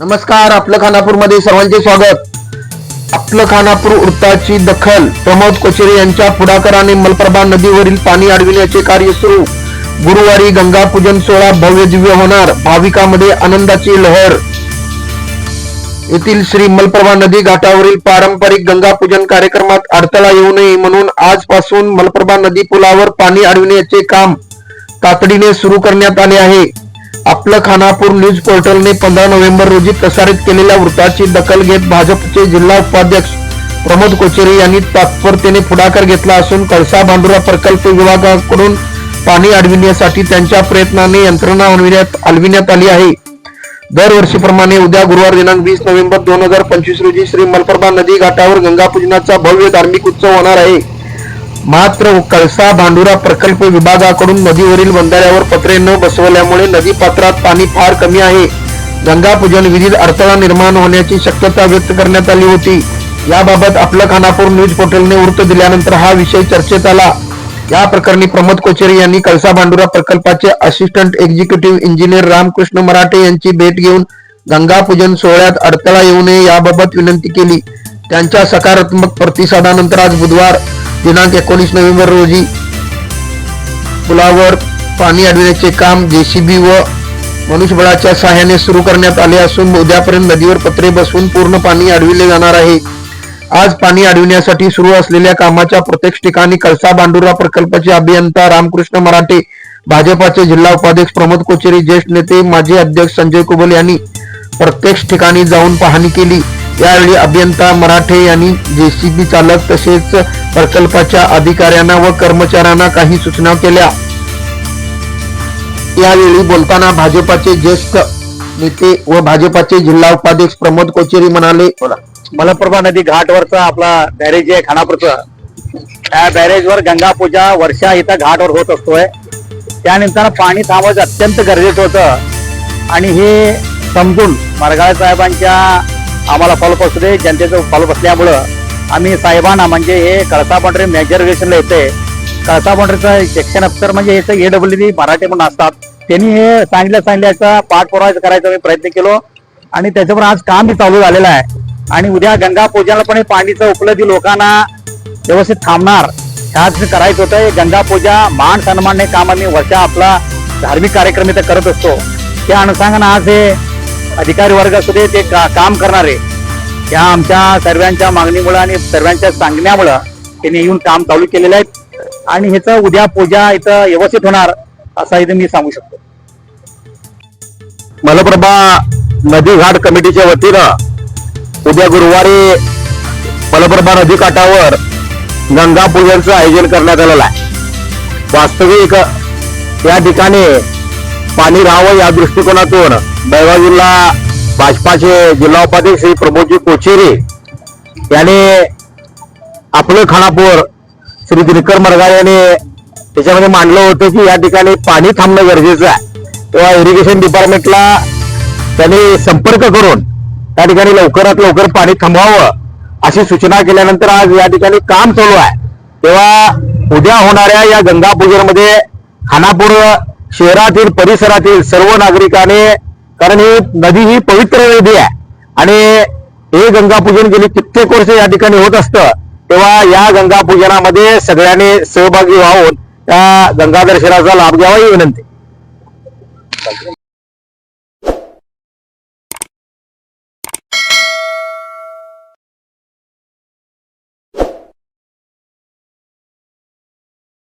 नमस्कार आपलं खानापूरमध्ये सर्वांचे स्वागत. आपलं खानापूर वृत्ताची दखल. प्रमोद कोचेरे यांच्या पुढाकाराने मलप्रभा नदीवरील पाणी अडविण्याचे कार्य सुरू. गुरुवारी गंगा पूजन सोहळा भव्य दिव्य होणार. भाविकांमध्ये आनंदाची लहर. येथील श्री मलप्रभा नदी घाटावरील पारंपरिक गंगा पूजन कार्यक्रमात अडथळा येऊ नये म्हणून आजपासून मलप्रभा नदी पुलावर पाणी अडविण्याचे काम तातडीने सुरू करण्यात आले आहे. आपलं खानापूर न्यूज पोर्टलने पंधरा नोव्हेंबर रोजी प्रसारित केलेल्या वृत्ताची दखल घेत भाजपचे जिल्हा उपाध्यक्ष प्रमोद कोचेरे यांनी तात्परतेने पुढाकार घेतला असून कळसा बांधुरा प्रकल्प विभागाकडून पाणी अडविण्यासाठी त्यांच्या प्रयत्नाने यंत्रणा आणविण्यात आली आहे. दरवर्षीप्रमाणे उद्या गुरुवार दिनांक वीस नोव्हेंबर दोन हजार पंचवीस रोजी श्री मलप्रभा नदी घाटावर गंगापूजनाचा भव्य धार्मिक उत्सव होणार आहे. मात्र कळसा भांडुरा प्रकल्प विभागाकडून नदीवरील बंधाऱ्यावर पत्रे न बसवल्यामुळे नदी पात्रात पाणी फार कमी आहे. गंगापूजन विधीत अडथळा निर्माण होण्याची शक्यता व्यक्त करण्यात आली होती. याबाबत आपलं खानापूर न्यूज पोर्टलने वृत्त दिल्यानंतर हा विषय चर्चेत आला. या प्रकरणी प्रमोद कोचेरी यांनी कळसा भांडुरा प्रकल्पाचे assistant executive engineer Ramkrishna Marathe यांची भेट घेऊन गंगापूजन सोहळ्यात अडथळा येऊ नये याबाबत विनंती केली. त्यांच्या सकारात्मक प्रतिसादानंतर आज बुधवार दिनांक एकोणीस नोव्हेंबर रोजी पुलावर पाणी अडविण्याचे काम जेसीबी व मनुष्यबळाच्या सहाय्याने सुरू करण्यात आले असून उद्यापर्यंत नदीवर पत्रे बसवून पूर्ण पाणी अडविले जाणार आहे. आज पाणी अडविण्यासाठी सुरू असलेल्या कामाच्या प्रत्येक ठिकाणी कळसा बांडुरा प्रकल्पाचे अभियंता रामकृष्ण मराठे भाजपाचे जिल्हा उपाध्यक्ष प्रमोद कोचेरी ज्येष्ठ नेते माजी अध्यक्ष संजय कुबल यांनी प्रत्येक ठिकाणी जाऊन पाहणी केली. यावेळी अभियंता मराठे यांनी जेसीबी चालक तसेच प्रकल्पाच्या अधिकाऱ्यांना व कर्मचाऱ्यांना काही सूचना केल्या. यावेळी बोलताना भाजपाचे ज्येष्ठ नेते व भाजपाचे जिल्हा उपाध्यक्ष प्रमोद कोचेरी म्हणाले मलप्रभा नदी घाटवरचा आपला बॅरेज आहे खानापूरचा. त्या बॅरेजवर गंगा पूजा वर्षा इथं घाटवर होत असतोय. त्यानिमित्तानं पाणी थांबवायचं अत्यंत गरजेचं होतं. आणि हे समजून मरगाळे साहेबांच्या आम्हाला फॉलोअप असू दे जनतेचं फॉलोअप असल्यामुळं आम्ही साहेबांना म्हणजे हे कळसा पांढरे मेजर रिलेशनला येते. कळसा पांढरेचं सेक्शन अफसर म्हणजे याचं ए डब्ल्यू बी मराठी म्हणून असतात. त्यांनी हे सांगितल्या सांगितल्याचा पाठपुरावा करायचा मी प्रयत्न केलो. आणि त्याच्यावर आज काम बी चालू झालेलं आहे. आणि उद्या गंगा पूजनाला पण हे पाणीचं उपलब्धी लोकांना व्यवस्थित थांबणार. ह्याच करायचं होतं. गंगा पूजा मान सन्मान हे काम आम्ही वर्षा आपला धार्मिक कार्यक्रम इथं करत असतो. त्या अनुषंगानं आज हे अधिकारी वर्ग असू दे ते का- काम करणारे या आमच्या सर्वांच्या मागणीमुळं आणि सर्वांच्या सांगण्यामुळं त्यांनी येऊन काम चालू केलेलं आहे. आणि ह्याचं उद्या पूजा इथं व्यवस्थित होणार असं इथं मी सांगू शकतो. मलप्रभा नदी घाट कमिटीच्या वतीनं उद्या गुरुवारी मलप्रभा नदी काठावर गंगा पूजनचं आयोजन करण्यात आलेलं आहे. वास्तविक या ठिकाणी पाणी राहावं या दृष्टिकोनातून बेळगाव जिल्हा भाजपाचे जिल्हा उपाध्यक्ष श्री प्रमोदजी कोचेरे याने आपलं खानापूर श्री दिनकर मरगाळ याने त्याच्यामध्ये मांडलं होतं की या ठिकाणी पाणी थांबणं गरजेचं आहे. तेव्हा इरिगेशन डिपार्टमेंटला त्यांनी संपर्क करून त्या ठिकाणी लवकरात लवकर पाणी थांबवावं अशी सूचना केल्यानंतर आज या ठिकाणी काम चालू आहे. तेव्हा उद्या होणाऱ्या या गंगापूजेमध्ये खानापूर शहरातील परिसरातील सर्व नागरिकाने कारण ही नदी ही पवित्र नदी आहे. आणि हे गंगापूजन गेली कित्येक वर्ष या ठिकाणी होत असतं तेव्हा या गंगापूजनामध्ये सगळ्यांनी सहभागी व्हावून त्या गंगा दर्शनाचा लाभ घ्यावा ही विनंती.